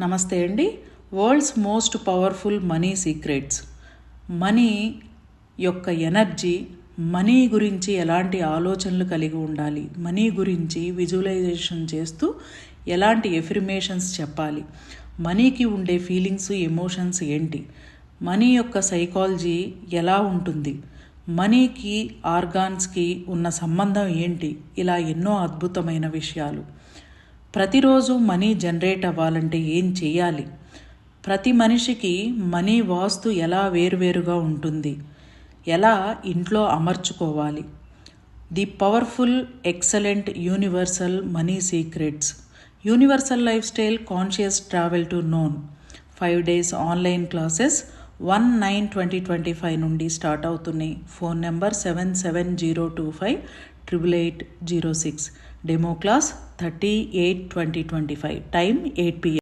నమస్తే అండి. World's most powerful money secrets. Money యొక్క ఎనర్జీ మనీ గురించి ఎలాంటి ఆలోచనలు కలిగి ఉండాలి? మనీ గురించి విజువలైజేషన్ చేస్తూ ఎలాంటి ఎఫిర్మేషన్స్ చెప్పాలి? మనీకి ఉండే ఫీలింగ్స్ ఎమోషన్స్ ఏంటి? మనీ యొక్క సైకాలజీ ఎలా ఉంటుంది? మనీకి ఆర్గాన్స్కి ఉన్న సంబంధం ఏంటి? ఇలా ఎన్నో అద్భుతమైన విషయాలు. ప్రతిరోజు మనీ జనరేట్ అవ్వాలంటే ఏం చేయాలి? ప్రతి మనిషికి మనీ వాస్తు ఎలా వేరువేరుగా ఉంటుంది? ఎలా ఇంట్లో అమర్చుకోవాలి? The powerful excellent universal money secrets. Universal life style conscious travel to known. Five days online classes one nine twenty twenty five నుండి స్టార్ట్ అవుతున్నాయి phone number seven seven zero two five triple eight zero six demo class thirty eight twenty twenty five time eight PM